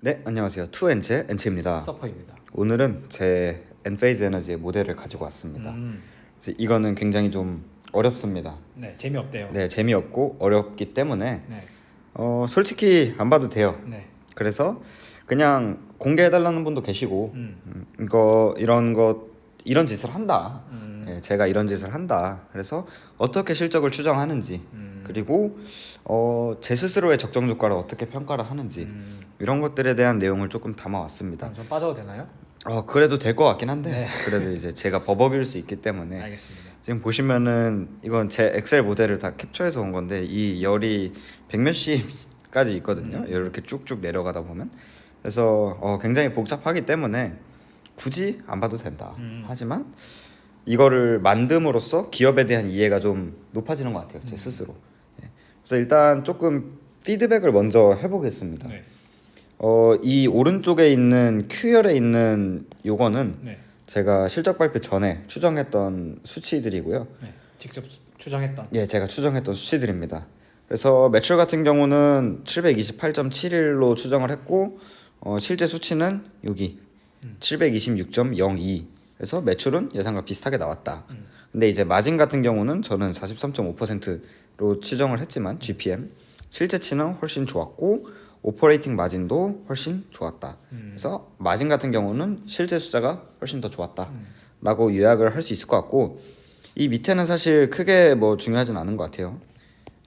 네, 안녕하세요. 투엔체 엔체입니다. 서퍼입니다. 오늘은 제 엔페이즈 에너지의 모델을 가지고 왔습니다. 음, 이거는 굉장히 좀 어렵습니다. 네 재미없대요. 네, 재미없고 어렵기 때문에 네, 어, 솔직히 안 봐도 돼요. 네. 그래서 그냥 공개해 달라는 분도 계시고 음, 음, 이거 이런 것 이런 짓을 한다. 음, 예, 제가 이런 짓을 한다. 그래서 어떻게 실적을 추정하는지 음, 그리고 어, 제 스스로의 적정 주가를 어떻게 평가를 하는지 음, 이런 것들에 대한 내용을 조금 담아왔습니다. 그럼 좀 빠져도 되나요? 어 그래도 될 것 같긴 한데 네. 그래도 이제 제가 버벅일 수 있기 때문에 알겠습니다. 지금 보시면은 이건 제 엑셀 모델을 다 캡처해서 온 건데 이 열이 백몇십까지 있거든요. 음. 이렇게 쭉쭉 내려가다 보면 그래서 어, 굉장히 복잡하기 때문에 굳이 안 봐도 된다. 음. 하지만 이거를 만듦으로써 기업에 대한 이해가 좀 높아지는 것 같아요. 제 음. 스스로. 예. 그래서 일단 조금 피드백을 먼저 해보겠습니다. 네, 어, 이 오른쪽에 있는 Q열에 있는 요거는 네, 제가 실적 발표 전에 추정했던 수치들이고요. 네. 직접 수- 추정했던. 예, 제가 추정했던 수치들입니다. 그래서 매출 같은 경우는 728.71로 추정을 했고 어, 실제 수치는 여기 음. 726.02. 그래서 매출은 예상과 비슷하게 나왔다. 음. 근데 이제 마진 같은 경우는 저는 43.5% 로 추정을 했지만 GPM 실제치는 훨씬 좋았고 오퍼레이팅 마진도 훨씬 좋았다. 음, 그래서 마진 같은 경우는 실제 숫자가 훨씬 더 음, 좋았다라고 요약을 할 수 있을 것 같고 이 밑에는 사실 크게 뭐 중요하진 않은 것 같아요.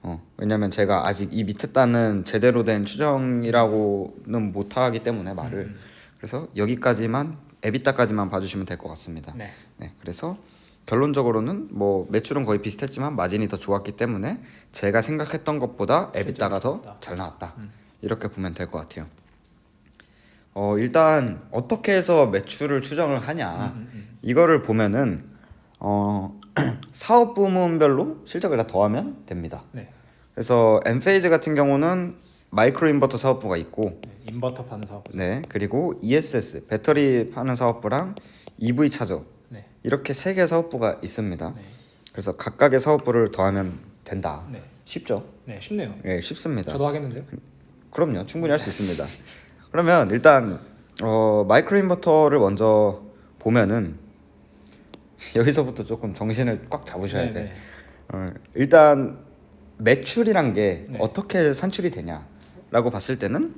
어, 왜냐면 제가 아직 이 밑에 단은 제대로 된 추정이라고는 못하기 때문에 말을 음, 그래서 여기까지만 에비타까지만 봐주시면 될 것 같습니다. 네, 네, 그래서 결론적으로는 뭐 매출은 거의 비슷했지만 마진이 더 좋았기 때문에 제가 생각했던 것보다 에비타가 더. 잘 나왔다. 음. 이렇게 보면 될 것 같아요. 어 일단 어떻게 해서 매출을 추정을 하냐 음, 음, 이거를 보면은 어 사업 부문별로 실적을 다 더하면 됩니다. 네, 그래서 엔페이즈 같은 경우는 마이크로 인버터 사업부가 있고 네. 인버터 파는 사업. 네 그리고 ESS 배터리 파는 사업부랑 EV 차저 네, 이렇게 세 개 사업부가 있습니다. 네, 그래서 각각의 사업부를 더하면 된다. 네, 쉽죠? 네. 쉽네요. 예, 쉽습니다. 저도 하겠는데요. 그럼요, 충분히 할 수 있습니다. 그러면 일단 어, 마이크로 인버터를 먼저 보면은 여기서부터 조금 정신을 꽉 잡으셔야 네, 돼. 네. 어, 일단 매출이란 게 네. 어떻게 산출이 되냐라고 봤을 때는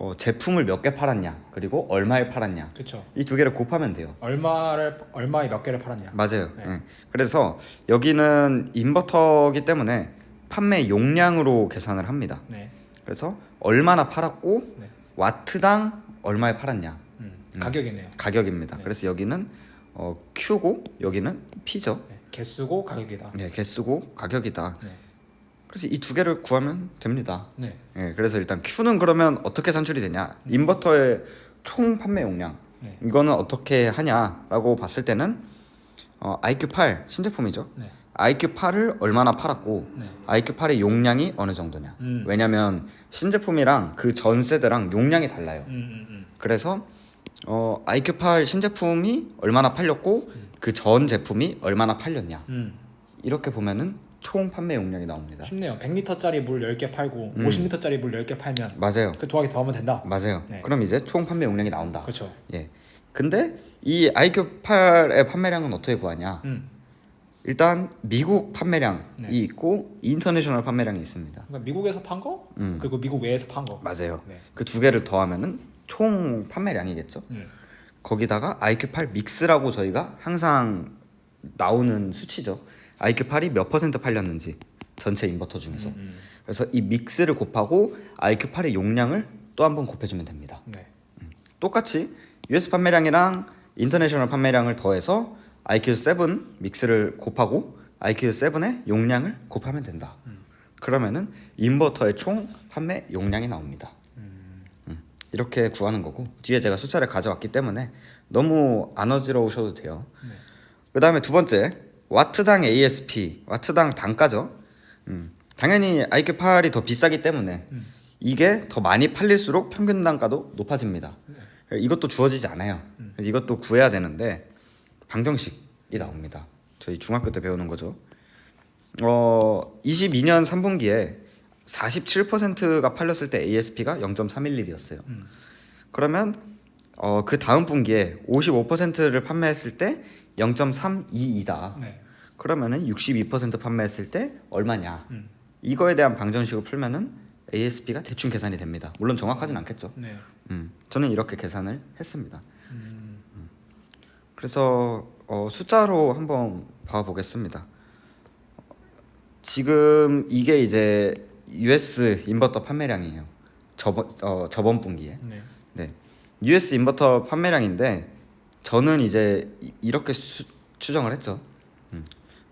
어, 제품을 몇 개 팔았냐 그리고 얼마에 팔았냐 그렇죠. 이 두 개를 곱하면 돼요. 얼마를 얼마에 몇 개를 팔았냐. 맞아요. 네. 예. 그래서 여기는 인버터기 때문에 판매 용량으로 계산을 합니다. 네, 그래서 얼마나 팔았고 네. 와트당 얼마에 팔았냐 음, 음. 가격이네요. 가격입니다. 네. 그래서 여기는 어, Q고 여기는 P죠. 네. 개수고 가격이다. 네, 개수고 가격이다. 네, 그래서 이 두 개를 구하면 됩니다. 네, 예, 그래서 일단 Q는 그러면 어떻게 산출이 되냐? 인버터의 총 판매 용량 네, 이거는 어떻게 하냐라고 봤을 때는 어, IQ8 신제품이죠. 네, IQ8을 얼마나 팔았고 네. IQ8의 용량이 어느 정도냐? 음. 왜냐면 신제품이랑 그 전 세대랑 용량이 달라요. 음, 음, 음. 그래서 어, IQ8 신제품이 얼마나 팔렸고 그전 제품이 얼마나 팔렸냐 음. 이렇게 보면은 총 판매 용량이 나옵니다. 쉽네요. 100리터짜리 물 10개 팔고 음. 50리터짜리 물 10개 팔면 맞아요, 그 두하기 더하면 된다. 맞아요. 네. 그럼 이제 총 판매 용량이 나온다. 그렇죠. 예. 근데 이 IQ8의 판매량은 어떻게 구하냐? 음. 일단 미국 판매량이 네. 있고 인터내셔널 판매량이 있습니다. 그러니까 미국에서 판 거, 음. 그리고 미국 외에서 판 거. 맞아요. 네. 그두 개를 더하면은 총 판매량이겠죠. 음. 거기다가 IQ8 믹스라고 저희가 항상 나오는 수치죠. IQ8이 몇 퍼센트 팔렸는지 전체 인버터 중에서. 음, 음. 그래서 이 믹스를 곱하고 IQ8의 용량을 또 한 번 곱해주면 됩니다. 네. 똑같이 US 판매량이랑 인터내셔널 판매량을 더해서 IQ7 믹스를 곱하고 IQ7의 용량을 곱하면 된다. 음. 그러면은 인버터의 총 판매 용량이 나옵니다. 음. 음, 이렇게 구하는 거고 뒤에 제가 숫자를 가져왔기 때문에 너무 안 어지러우셔도 돼요. 네. 그 다음에 두 번째 와트당 ASP 와트당 단가죠. 음, 당연히 IQ8이 더 비싸기 때문에 음. 이게 더 많이 팔릴수록 평균 단가도 높아집니다. 네. 이것도 주어지지 않아요. 음. 그래서 이것도 구해야 되는데 방정식이 나옵니다. 저희 중학교 때 배우는 거죠. 어, 22년 3분기에 47%가 팔렸을 때 ASP가 0.311이었어요. 음. 그러면 어, 그 다음 분기에 55%를 판매했을 때 0.32이다. 네. 그러면은 62% 판매했을 때 얼마냐? 음. 이거에 대한 방정식을 풀면은 ASP가 대충 계산이 됩니다. 물론 정확하진 않겠죠. 네. 음, 저는 이렇게 계산을 했습니다. 음. 그래서 어, 숫자로 한번 봐보겠습니다. 지금 이게 이제 US 인버터 판매량이에요. 저번 어, 저번 분기에. 네. 네. US 인버터 판매량인데 저는 이제 이- 이렇게 수, 추정을 했죠. 음.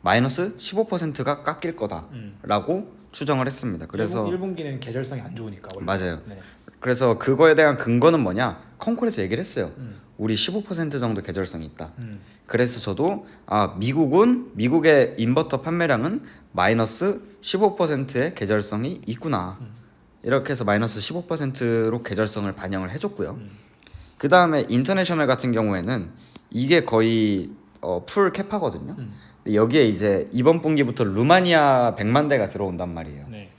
마이너스 15%가 깎일 거다라고 음. 추정을 했습니다. 그래서 1분, 기는 계절성이 안 좋으니까 원래. 맞아요. 네. 그래서 그거에 대한 근거는 뭐냐? 컨콜에서 얘기를 했어요. 음. 우리 15% 정도 계절성이 있다. 음. 그래서 저도 아 미국은 미국의 인버터 판매량은 마이너스 15%의 계절성이 있구나. 음. 이렇게 해서 마이너스 15%로 계절성을 반영을 해줬고요. 음. 그 다음에 인터내셔널 같은 경우에는 이게 거의 어, 풀 캐파거든요. 음. 근데 여기에 이제 이번 분기부터 루마니아 100만 대가 들어온단 말이에요. 네.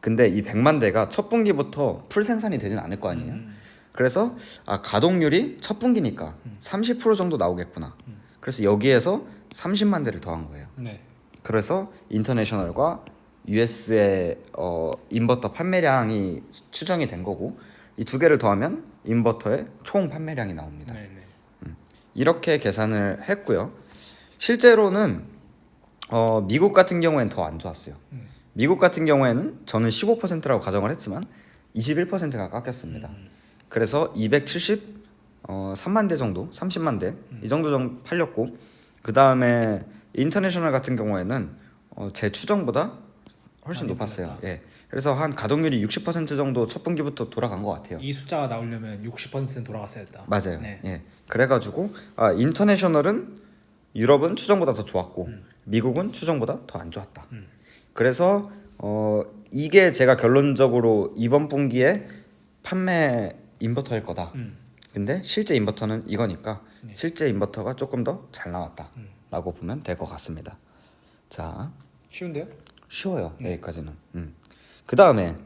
근데 이 100만 대가 첫 분기부터 풀 생산이 되진 않을 거 아니에요. 음. 그래서 아 가동률이 첫 분기니까 음. 30% 정도 나오겠구나. 음. 그래서 여기에서 30만 대를 더한 거예요. 네. 그래서 인터내셔널과 US의 어, 인버터 판매량이 추정이 된 거고 이 두 개를 더하면 인버터의 총 판매량이 나옵니다. 네. 네. 이렇게 계산을 했고요. 실제로는 어, 미국 같은 경우에는 더 안 좋았어요. 음. 미국 같은 경우에는 저는 15%라고 가정을 했지만 21%가 깎였습니다. 음. 그래서 270 어, 3만 대 정도, 30만 대이 정도 정도 팔렸고 그 다음에 인터내셔널 같은 경우에는 어, 제 추정보다 훨씬 높았어요. 예. 그래서 한 가동률이 60% 정도 첫 분기부터 돌아간 것 같아요. 이 숫자가 나오려면 60%는 돌아갔어야 했다. 맞아요. 네. 예. 그래가지고 아 인터내셔널은 유럽은 추정보다 더 좋았고 음. 미국은 추정보다 더 안 좋았다. 음. 그래서 어 이게 제가 결론적으로 이번 분기에 판매 인버터일 거다. 음. 근데 실제 인버터는 이거니까 네. 실제 인버터가 조금 더잘 음. 나왔다라고 보면 될 것 같습니다. 자 쉬운데요? 쉬워요 네. 여기까지는. 음. 그 다음에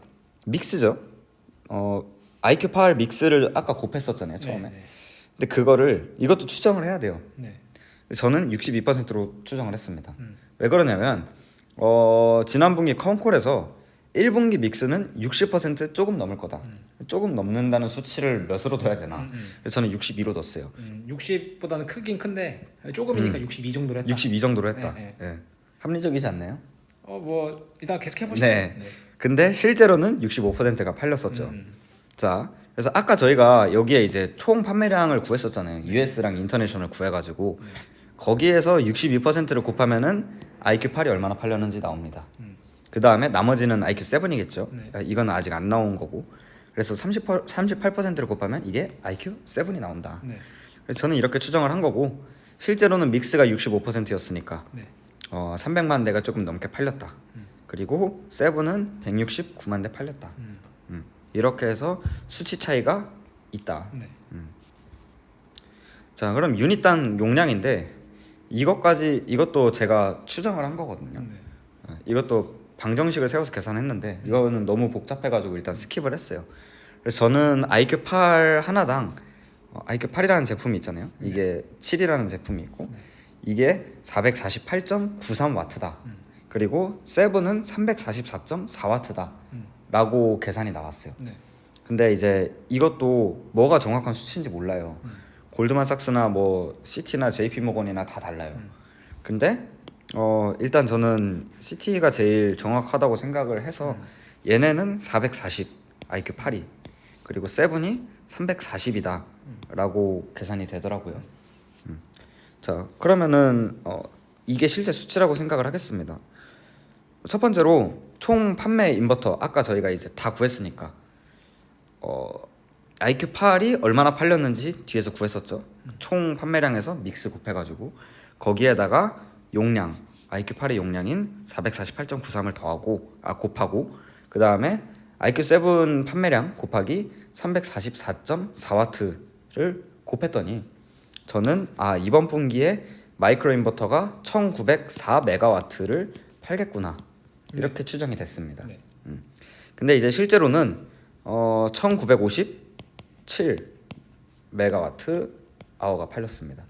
믹스죠. 어 IQ 파월 믹스를 아까 곱했었잖아요 처음에. 네. 근데 그거를 이것도 추정을 해야 돼요. 네. 저는 62%로 추정을 했습니다. 음. 왜 그러냐면 어, 지난 분기 컨콜에서 1분기 믹스는 60% 조금 넘을 거다. 조금 넘는다는 수치를 몇으로 둬야 되나? 음, 음. 그래서 저는 62로 뒀어요. 음, 60보다는 크긴 큰데 조금이니까 62 정도로 했다. 62 정도로 했다. 네, 예. 합리적이지 않나요? 어뭐 일단 계속 해보시죠. 네. 근데 실제로는 65%가 팔렸었죠. 음, 자, 그래서 아까 저희가 여기에 이제 총 판매량을 구했었잖아요. US랑 인터내셔널 구해가지고 네. 거기에서 62%를 곱하면은 IQ8이 얼마나 팔렸는지 나옵니다. 음. 그 다음에 나머지는 IQ7이겠죠. 네. 이건 아직 안 나온 거고. 그래서 38, 38%를 곱하면 이게 IQ7이 나온다. 네. 그래서 저는 이렇게 추정을 한 거고 실제로는 믹스가 65%였으니까 네. 어, 300만 대가 조금 넘게 팔렸다. 음. 그리고 세븐은 169만 대 팔렸다. 음. 음. 이렇게 해서 수치 차이가 있다. 네. 자, 그럼 유닛당 용량인데 이것까지 이것도 제가 추정을 한 거거든요. 네. 어, 이것도 방정식을 세워서 계산했는데 이거는 너무 복잡해가지고 일단 스킵을 했어요. 그래서 저는 IQ8 하나당 어, IQ8이라는 제품이 있잖아요. 이게 7이라는 제품이 있고 이게 448.93 와트다. 음. 그리고 세븐은 344.4와트다. 음. 라고 계산이 나왔어요. 네. 근데 이제 이것도 뭐가 정확한 수치인지 몰라요. 음. 골드만삭스나 뭐 시티나 JP 모건이나 다 달라요. 음. 근데 어 일단 저는 시티가 제일 정확하다고 생각을 해서 음. 얘네는 440 IQ 8이 그리고 세븐이 340이다라고 계산이 되더라고요. 음. 자 그러면은 어 이게 실제 수치라고 생각을 하겠습니다. 첫 번째로 총 판매 인버터 아까 저희가 이제 다 구했으니까 어 IQ 8이 얼마나 팔렸는지 뒤에서 구했었죠. 총 판매량에서 믹스 곱해가지고 거기에다가 용량 IQ 8의 용량인 448.93을 더하고 아 곱하고 그 다음에 IQ 7 판매량 곱하기 344.4와트를 곱했더니 저는 아 이번 분기에 마이크로 인버터가 1904 메가와트를 팔겠구나 이렇게 추정이 됐습니다. 네. 근데 이제 실제로는 어 1957 메가와트 아워가 팔렸습니다.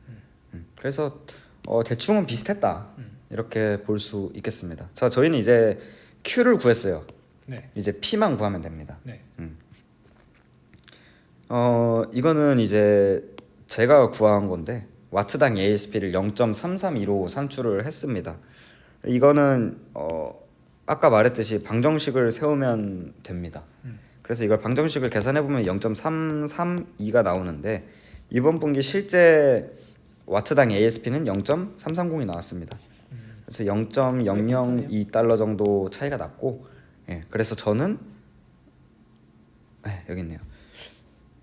음, 그래서 어, 대충은 비슷했다 이렇게 볼 수 있겠습니다. 자 저희는 이제 Q를 구했어요. 네. 이제 P만 구하면 됩니다. 네. 어 이거는 이제 제가 구한 건데 와트당 ASP를 0.332로 산출을 했습니다. 이거는 어 아까 말했듯이 방정식을 세우면 됩니다. 그래서 이걸 방정식을 계산해 보면 0.332가 나오는데 이번 분기 실제 와트당 ASP는 0.330이 나왔습니다. 그래서 0.002 달러 정도 차이가 났고, 예, 그래서 저는 네, 여기 있네요.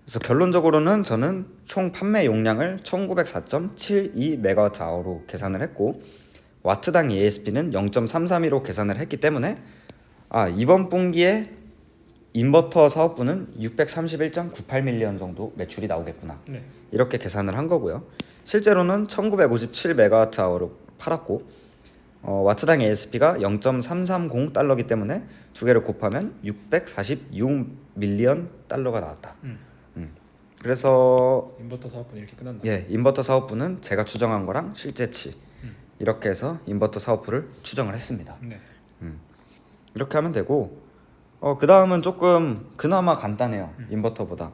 그래서 결론적으로는 저는 총 판매 용량을 1904.72 메가와트 아워로 계산을 했고 와트당 ASP는 0.332로 계산을 했기 때문에 아 이번 분기에 인버터 사업부는 631.98 밀리언 정도 매출이 나오겠구나 네. 이렇게 계산을 한 거고요. 실제로는 1957 메가와트 아워로 팔았고 어, 와트당 ASP가 0.330 달러기 때문에 두 개를 곱하면 646 밀리언 달러가 나왔다. 음. 음. 그래서 인버터 사업분 이렇게 끝난다. 예 인버터 사업부는 제가 추정한 거랑 실제치 이렇게 해서 인버터 사업부를 추정을 했습니다. 네. 이렇게 하면 되고 어, 그 다음은 조금 그나마 간단해요 인버터보다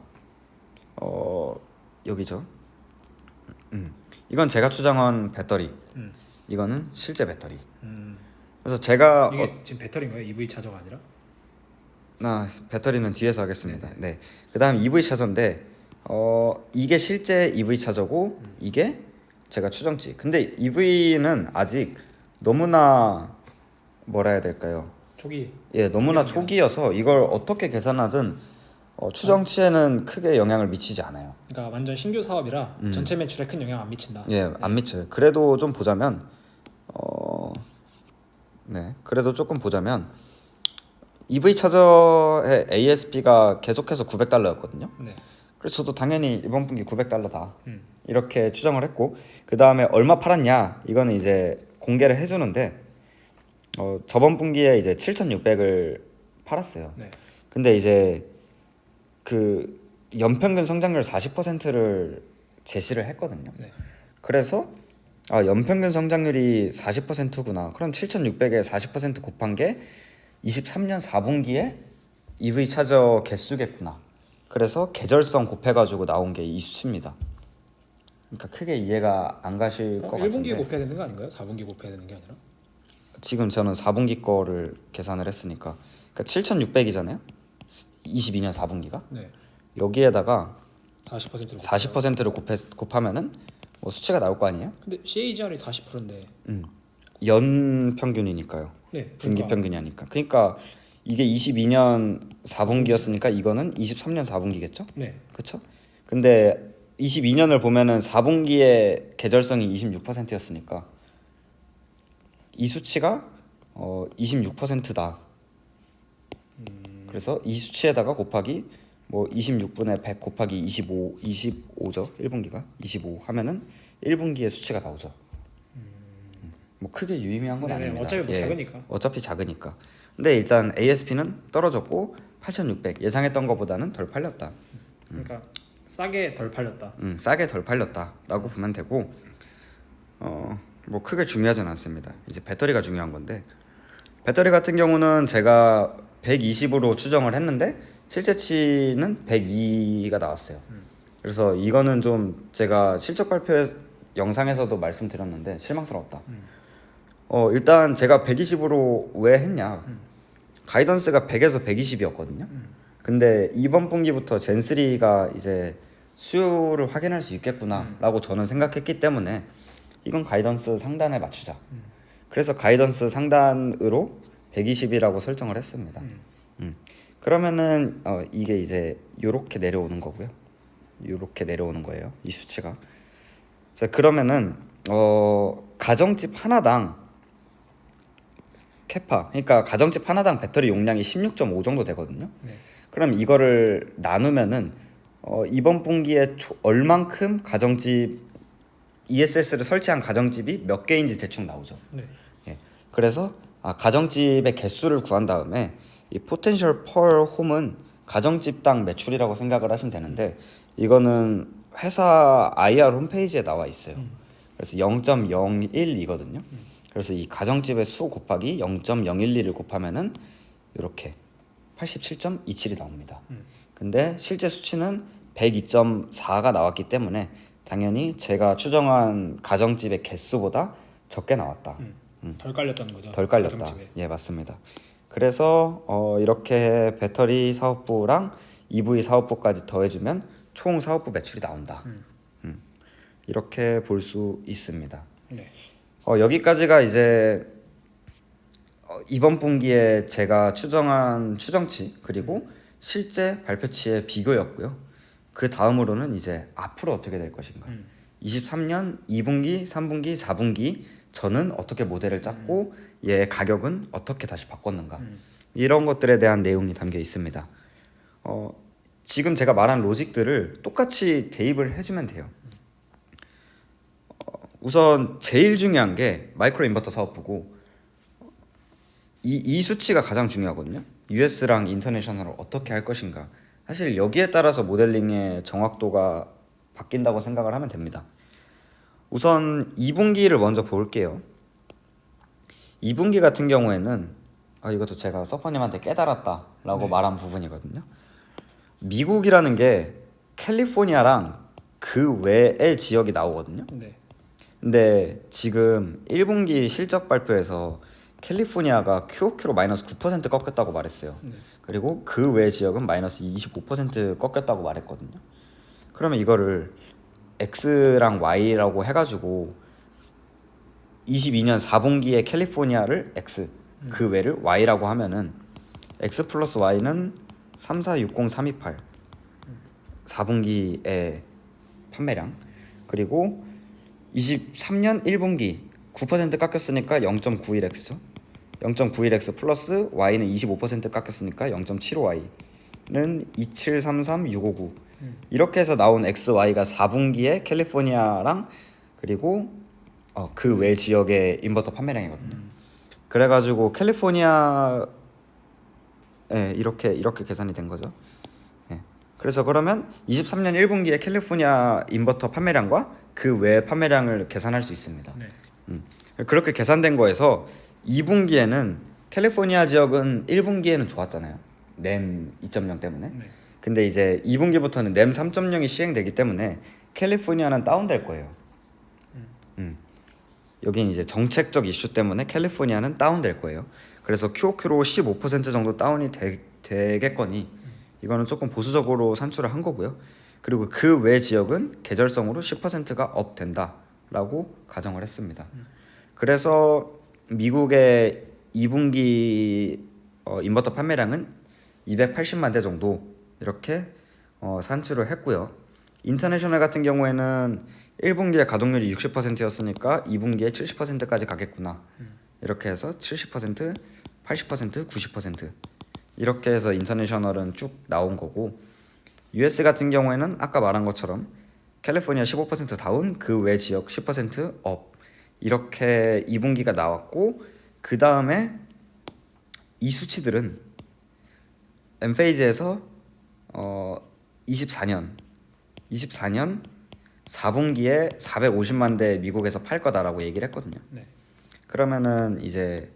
어 여기죠 음. 이건 제가 추정한 배터리 음. 이거는 실제 배터리 음. 그래서 제가 이게 어, 지금 배터리인가요? EV 차저가 아니라? 나 배터리는 뒤에서 하겠습니다 네 그다음 EV 차저인데 어 이게 실제 EV 차저고 이게 제가 추정치 근데 EV는 아직 너무나 뭐라 해야 될까요 초기. 예, 너무나. 초기여서 이걸 어떻게 계산하든 어, 추정치에는 크게 영향을 미치지 않아요. 그러니까 완전 신규 사업이라 음. 전체 매출에 큰 영향 안 미친다. 예, 안 미쳐요. 그래도 좀 보자면 어, 네, 그래도 조금 보자면 EV 차저의 ASP가 계속해서 900달러였거든요. 네. 그래서 저도 당연히 이번 분기 900달러다 음. 이렇게 추정을 했고 그 다음에 얼마 팔았냐 이거는 이제 공개를 해주는데 어, 저번 분기에 이제 7,600을 팔았어요. 네. 근데 이제 그 연평균 성장률 40%를 제시를 했거든요. 네. 그래서 아 연평균 성장률이 40%구나. 그럼 7,600에 40% 곱한 게 23년 4분기에 EV 차저 개수겠구나. 그래서 계절성 곱해가지고 나온 게 이 수치입니다. 그러니까 크게 이해가 안 가실 것 그럼 1분기에 같은데 곱해야 되는 거 아닌가요? 4분기 곱해야 되는 게 아니라? 지금 저는 4분기 거를 계산을 했으니까 그러니까 7,600이잖아요. 22년 4분기가 네. 여기에다가 40%로. 40%를 곱해, 곱하면은 뭐 수치가 나올 거 아니에요? 근데 CAGR이 40%인데. 음. 연 평균이니까요. 네. 분기 그러니까 평균이 아니까. 그러니까 이게 22년 4분기였으니까 이거는 23년 4분기겠죠? 네. 그렇죠? 근데 22년을 보면은 4분기의 계절성이 26%였으니까 이 수치가 어 26%다. 그래서 이 수치에다가 곱하기 뭐 26분의 100 곱하기 25 25죠. 1분기가 25 하면은 1분기의 수치가 나오죠. 음. 뭐 크게 유의미한 건 네네, 아닙니다. 어차피 뭐 예. 작으니까. 어차피 작으니까. 근데 일단 ASP는 떨어졌고 8,600 예상했던 것보다는 덜 팔렸다. 그러니까 싸게 덜 팔렸다. 음, 싸게 덜 팔렸다라고 보면 되고 어, 뭐 크게 중요하진 않습니다. 이제 배터리가 중요한 건데 배터리 같은 경우는 제가 120으로 추정을 했는데 실제치는 102가 나왔어요. 그래서 이거는 좀 제가 실적 발표 영상에서도 말씀드렸는데 실망스러웠다. 어, 일단 제가 120으로 왜 했냐? 가이던스가 100에서 120이었거든요. 근데 이번 분기부터 젠3가 이제 수요를 확인할 수 있겠구나라고 저는 생각했기 때문에 이건 가이던스 상단에 맞추자. 그래서 가이던스 상단으로 120이라고 설정을 했습니다. 음. 그러면은 어, 이게 이제 요렇게 내려오는 거고요. 요렇게 내려오는 거예요. 이 수치가. 자, 그러면은 어, 가정집 하나당 캐파 그러니까 가정집 하나당 배터리 용량이 16.5 정도 되거든요. 네. 그럼 이거를 나누면은 어, 이번 분기에 초- 얼만큼 가정집 ESS를 설치한 가정집이 몇 개인지 대충 나오죠. 네. 예. 그래서 아, 가정집의 개수를 구한 다음에 이 포텐셜 펄 홈은 가정집당 매출이라고 생각을 하시면 되는데 이거는 회사 IR 홈페이지에 나와 있어요. 그래서 0.01이거든요. 그래서 이 가정집의 수 곱하기 0.012를 곱하면은 이렇게 87.27이 나옵니다. 근데 실제 수치는 102.4가 나왔기 때문에 당연히 제가 추정한 가정집의 개수보다 적게 나왔다. 덜 깔렸다는 거죠. 덜 깔렸다. 가정집에. 예, 맞습니다. 그래서 어, 이렇게 배터리 사업부랑 EV 사업부까지 더해주면 총 사업부 매출이 나온다. 음. 이렇게 볼 수 있습니다. 네. 어, 여기까지가 이제 어, 이번 분기에 제가 추정한 추정치 그리고 실제 발표치의 비교였고요. 그 다음으로는 이제 앞으로 어떻게 될 것인가. 음. 23년 2분기, 3분기, 4분기 저는 어떻게 모델을 짰고 얘 가격은 어떻게 다시 바꿨는가. 음. 이런 것들에 대한 내용이 담겨 있습니다. 어, 지금 제가 말한 로직들을 똑같이 대입을 해주면 돼요. 어, 우선 제일 중요한 게 마이크로 인버터 사업부고 이, 이 수치가 가장 중요하거든요. US랑 인터내셔널을 어떻게 할 것인가. 사실 여기에 따라서 모델링의 정확도가 바뀐다고 생각을 하면 됩니다. 우선 2분기를 먼저 볼게요. 2분기 같은 경우에는 아 이것도 제가 서퍼님한테 깨달았다라고 네. 말한 부분이거든요. 미국이라는 게 캘리포니아랑 그 외의 지역이 나오거든요. 네. 근데 지금 1분기 실적 발표에서 캘리포니아가 QOQ로 마이너스 9% 꺾였다고 말했어요. 네. 그리고 그 외 지역은 마이너스 25% 꺾였다고 말했거든요. 그러면 이거를 X랑 Y라고 해가지고 22년 4분기에 캘리포니아를 X, 그 외를 Y라고 하면은 X 플러스 Y는 3, 4, 6, 0, 3, 2, 8 4분기의 판매량 그리고 23년 1분기 9% 깎였으니까 0.91X죠. 0.91X 플러스 Y는 25% 깎였으니까 0.75Y는 2733659 이렇게 해서 나온 XY가 4분기에 캘리포니아랑 그리고 어, 그 외 지역의 인버터 판매량이거든요. 그래가지고 캘리포니아 예, 이렇게 이렇게 계산이 된 거죠. 예. 그래서 그러면 23년 1분기에 캘리포니아 인버터 판매량과 그 외 판매량을 계산할 수 있습니다. 네. 음. 그렇게 계산된 거에서 2분기에는 캘리포니아 지역은 1분기에는 좋았잖아요. 램2.0 때문에. 네. 근데 이제 2분기부터는 램 3.0이 시행되기 때문에 캘리포니아는 다운될 거예요. 음. 여긴 이제 정책적 이슈 때문에 캘리포니아는 다운될 거예요. 그래서 QOQ로 15% 정도 다운이 되, 되겠거니 이거는 조금 보수적으로 산출을 한 거고요. 그리고 그 외 지역은 계절성으로 10%가 업 된다라고 가정을 했습니다. 그래서 미국의 2분기 어, 인버터 판매량은 280만 대 정도 이렇게 어, 산출을 했고요. 인터내셔널 같은 경우에는 1분기에 가동률이 60%였으니까 2분기에 70%까지 가겠구나. 이렇게 해서 70%, 80%, 90% 이렇게 해서 인터내셔널은 쭉 나온 거고 US 같은 경우에는 아까 말한 것처럼 캘리포니아 15% 다운, 그 외 지역 10%업 이렇게 2분기가 나왔고 그 다음에 이 수치들은 엠페이지에서 어 24년 24년 4분기에 450만 대 미국에서 팔 거다라고 얘기를 했거든요. 네. 그러면은 이제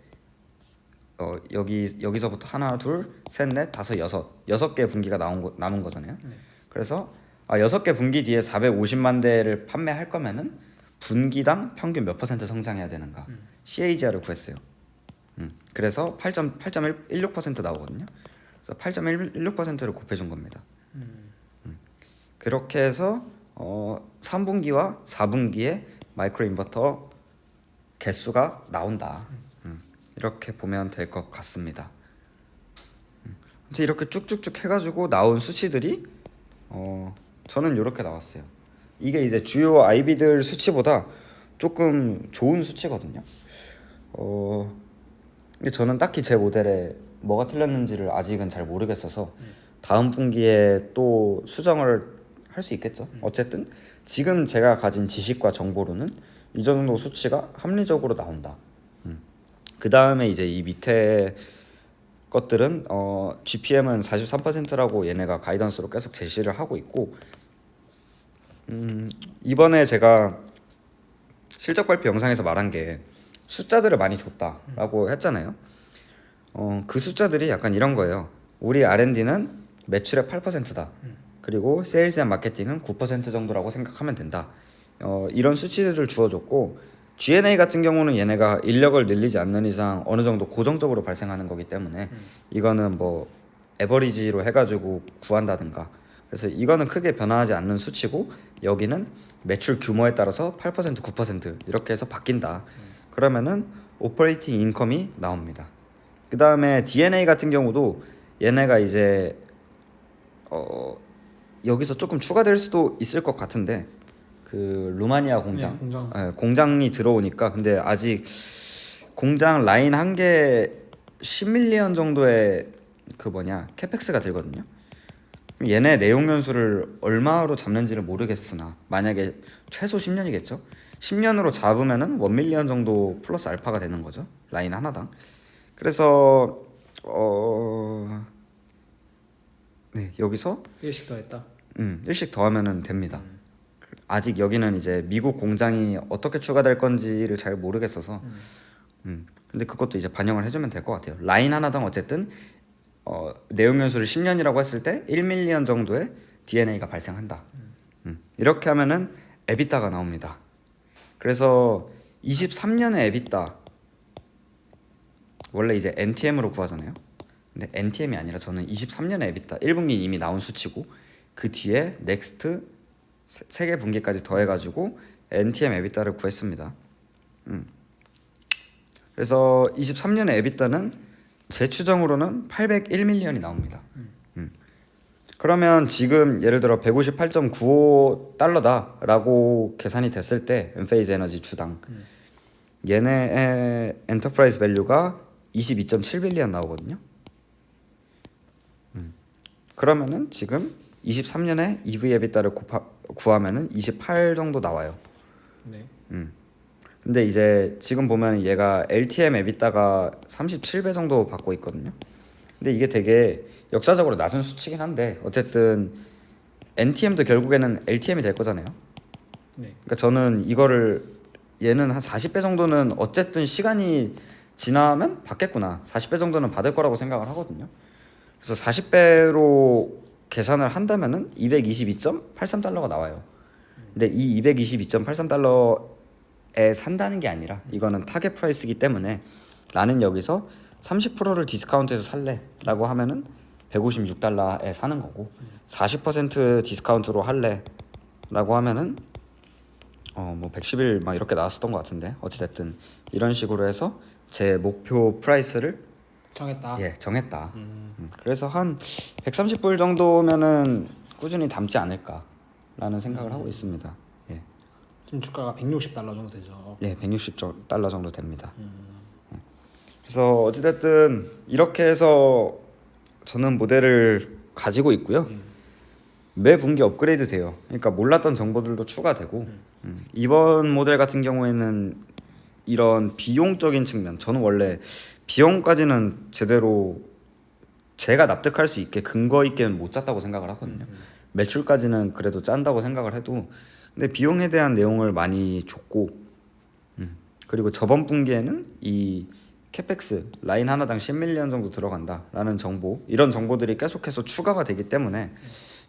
어 여기 여기서부터 하나 둘셋넷 다섯 여섯 여섯 개 분기가 나온 거, 남은 거잖아요. 네. 그래서 아 여섯 개 분기 뒤에 450만 대를 판매할 거면은 분기당 평균 몇 퍼센트 성장해야 되는가 음. CAGR을 구했어요. 음, 그래서 8.8.16% 나오거든요. 그래서 8.16%를 곱해준 겁니다. 음. 그렇게 해서 어 3분기와 4분기에 마이크로 인버터 개수가 나온다. 음, 이렇게 보면 될 것 같습니다. 음, 이렇게 쭉쭉쭉 해가지고 나온 수치들이 어 저는 이렇게 나왔어요. 이게 이제 주요 IB들 수치보다 조금 좋은 수치거든요. 어 근데 저는 딱히 제 모델에 뭐가 틀렸는지를 아직은 잘 모르겠어서 다음 분기에 또 수정을 할 수 있겠죠. 어쨌든 지금 제가 가진 지식과 정보로는 이 정도 수치가 합리적으로 나온다. 그 다음에 이제 이 밑에 것들은 어, GPM은 43%라고 얘네가 가이던스로 계속 제시를 하고 있고 음, 이번에 제가 실적 발표 영상에서 말한 게 숫자들을 많이 줬다라고 했잖아요. 어, 그 숫자들이 약간 이런 거예요. 우리 R&D는 매출의 8%다. 그리고 세일즈 앤 마케팅은 9% 정도라고 생각하면 된다. 어, 이런 수치들을 주어줬고 G&A 같은 경우는 얘네가 인력을 늘리지 않는 이상 어느 정도 고정적으로 발생하는 거기 때문에 이거는 뭐 에버리지로 해가지고 구한다든가 그래서 이거는 크게 변화하지 않는 수치고 여기는 매출 규모에 따라서 8% 9% 이렇게 해서 바뀐다 그러면은 오퍼레이팅 인컴이 나옵니다 그 다음에 DNA 같은 경우도 얘네가 이제 어 여기서 조금 추가될 수도 있을 것 같은데 그 루마니아 공장 네, 공장. 예, 공장이 들어오니까 근데 아직 공장 라인 한 개 10밀리언 정도의 그 뭐냐 캐펙스가 들거든요. 얘네 내용 연수를 얼마로 잡는지를 모르겠으나 만약에 최소 10년이겠죠. 10년으로 잡으면은 1밀리언 정도 플러스 알파가 되는 거죠. 라인 하나당. 그래서 어 네, 여기서 일식 더했다. 음, 일씩 더하면은 됩니다. 아직 여기는 이제 미국 공장이 어떻게 추가될 건지를 잘 모르겠어서 음. 근데 그것도 이제 반영을 해주면 될 것 같아요. 라인 하나당 어쨌든 어, 내용 연수를 10년이라고 했을 때 1밀리언 정도의 DNA가 발생한다. 음. 이렇게 하면은 에비타가 나옵니다. 그래서 23년에 에비타 원래 이제 NTM으로 구하잖아요. 근데 NTM이 아니라 저는 23년에 에비타 1분기 이미 나온 수치고 그 뒤에 넥스트 세개 분기까지 더해가지고 NTM 에비타를 구했습니다. 음. 그래서 23년에 에비타는 제 추정으로는 801밀리언이 나옵니다. 음. 그러면 지금 예를 들어 158.95 달러다라고 계산이 됐을 때 엔페이즈 에너지 주당 얘네의 엔터프라이즈 밸류가 22.7빌리언 나오거든요. 음. 그러면은 지금 23년에 EV 에비타를 곱하, 구하면은 28 정도 나와요. 네. 음. 근데 이제 지금 보면 얘가 LTM 에비타가 37배 정도 받고 있거든요. 근데 이게 되게 역사적으로 낮은 수치긴 한데 어쨌든 NTM도 결국에는 LTM이 될 거잖아요. 네. 그러니까 저는 이거를 얘는 한 40배 정도는 어쨌든 시간이 지나면 받겠구나. 40배 정도는 받을 거라고 생각을 하거든요. 그래서 40배로 계산을 한다면은 222.83달러가 나와요. 근데 이 222.83달러 에 산다는 게 아니라 이거는 타겟 프라이스이기 때문에 나는 여기서 30%를 디스카운트해서 살래라고 하면은 156달러에 사는 거고 40% 디스카운트로 할래라고 하면은 어뭐 110일 막 이렇게 나왔었던 것 같은데 어찌 됐든 이런 식으로 해서 제 목표 프라이스를 정했다. 예 정했다. 음. 음, 그래서 한 130불 정도면은 꾸준히 담지 않을까라는 생각을 하고 있습니다. 예, 지금 주가가 160달러 정도 되죠. 예, 160달러 정도 됩니다. 예. 그래서 어찌됐든 이렇게 해서 저는 모델을 가지고 있고요. 매 분기 업그레이드 돼요. 그러니까 몰랐던 정보들도 추가되고 음, 이번 모델 같은 경우에는 이런 비용적인 측면 저는 원래 비용까지는 제대로 제가 납득할 수 있게 근거 있게는 못 짰다고 생각을 하거든요. 매출까지는 그래도 짠다고 생각을 해도 근데 비용에 대한 내용을 많이 줬고 음, 그리고 저번 분기에는 이 캐펙스 라인 하나당 10밀리언 정도 들어간다라는 정보 이런 정보들이 계속해서 추가가 되기 때문에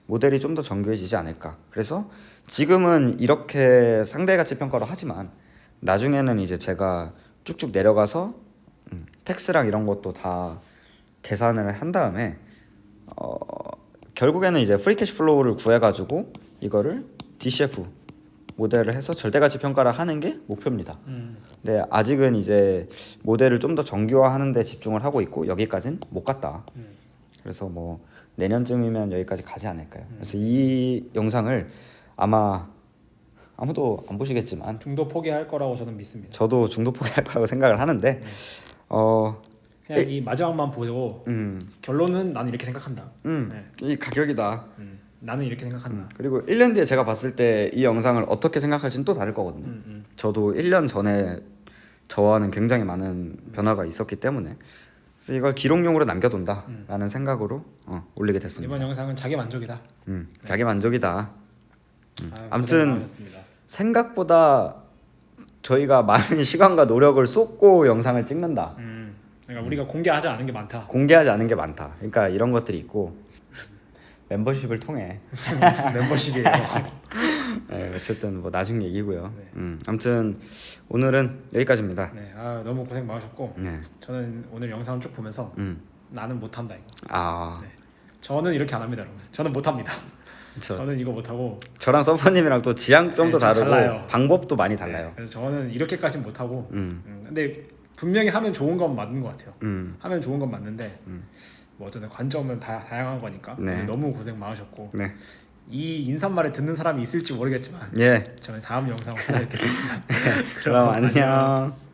모델이 좀 더 정교해지지 않을까. 그래서 지금은 이렇게 상대 가치 평가를 하지만 나중에는 이제 제가 쭉쭉 내려가서 음, 텍스랑 이런 것도 다 계산을 한 다음에 어, 결국에는 이제 프리 캐시 플로우를 구해가지고 이거를 DCF 모델을 해서 절대 가치 평가를 하는 게 목표입니다. 음. 근데 아직은 이제 모델을 좀 더 정교화하는 데 집중을 하고 있고 여기까지는 못 갔다. 음. 그래서 뭐 내년쯤이면 여기까지 가지 않을까요? 그래서 이 영상을 아마 아무도 안 보시겠지만 중도 포기할 거라고 저는 믿습니다. 저도 중도 포기할 거라고 생각을 하는데 어, 그냥 이 마지막만 보고 음, 결론은 나는 이렇게 생각한다. 음, 네. 이 가격이다. 음. 나는 이렇게 생각한다. 음, 그리고 1년 뒤에 제가 봤을 때 이 영상을 어떻게 생각할지는 또 다를 거거든요. 음. 음. 저도 1년 전에 저와는 굉장히 많은 변화가 있었기 때문에 그래서 이걸 기록용으로 남겨둔다라는 생각으로 어, 올리게 됐습니다. 이번 영상은 자기 만족이다. 음, 자기 만족이다. 아, 아무튼 많으셨습니다. 생각보다 저희가 많은 시간과 노력을 쏟고 영상을 찍는다. 음, 그러니까 우리가 공개하지 않은 게 많다. 공개하지 않은 게 많다. 그러니까 이런 것들이 있고 멤버십을 통해 무슨 멤버십이에요. 네, 어쨌든 뭐 나중 얘기고요. 네. 음, 아무튼 오늘은 여기까지입니다. 네, 아 너무 고생 많으셨고 네, 저는 오늘 영상을 쭉 보면서 음, 나는 못한다 이거. 아, 네. 저는 이렇게 안 합니다, 여러분. 저는 못합니다. 저 저는 이거 못하고 저랑 서퍼님이랑 또 지향점도 네, 좀 다르고 달라요. 방법도 많이 달라요. 네, 그래서 저는 이렇게까지는 못하고 음, 음, 근데 분명히 하면 좋은 건 맞는 것 같아요. 음, 하면 좋은 건 맞는데 음. 뭐 어쨌든 관점은 다 다양한 거니까 네. 너무 고생 많으셨고 네, 이 인사말을 듣는 사람이 있을지 모르겠지만 예, 저는 다음 영상으로 찾아뵙겠습니다. 그럼 안녕.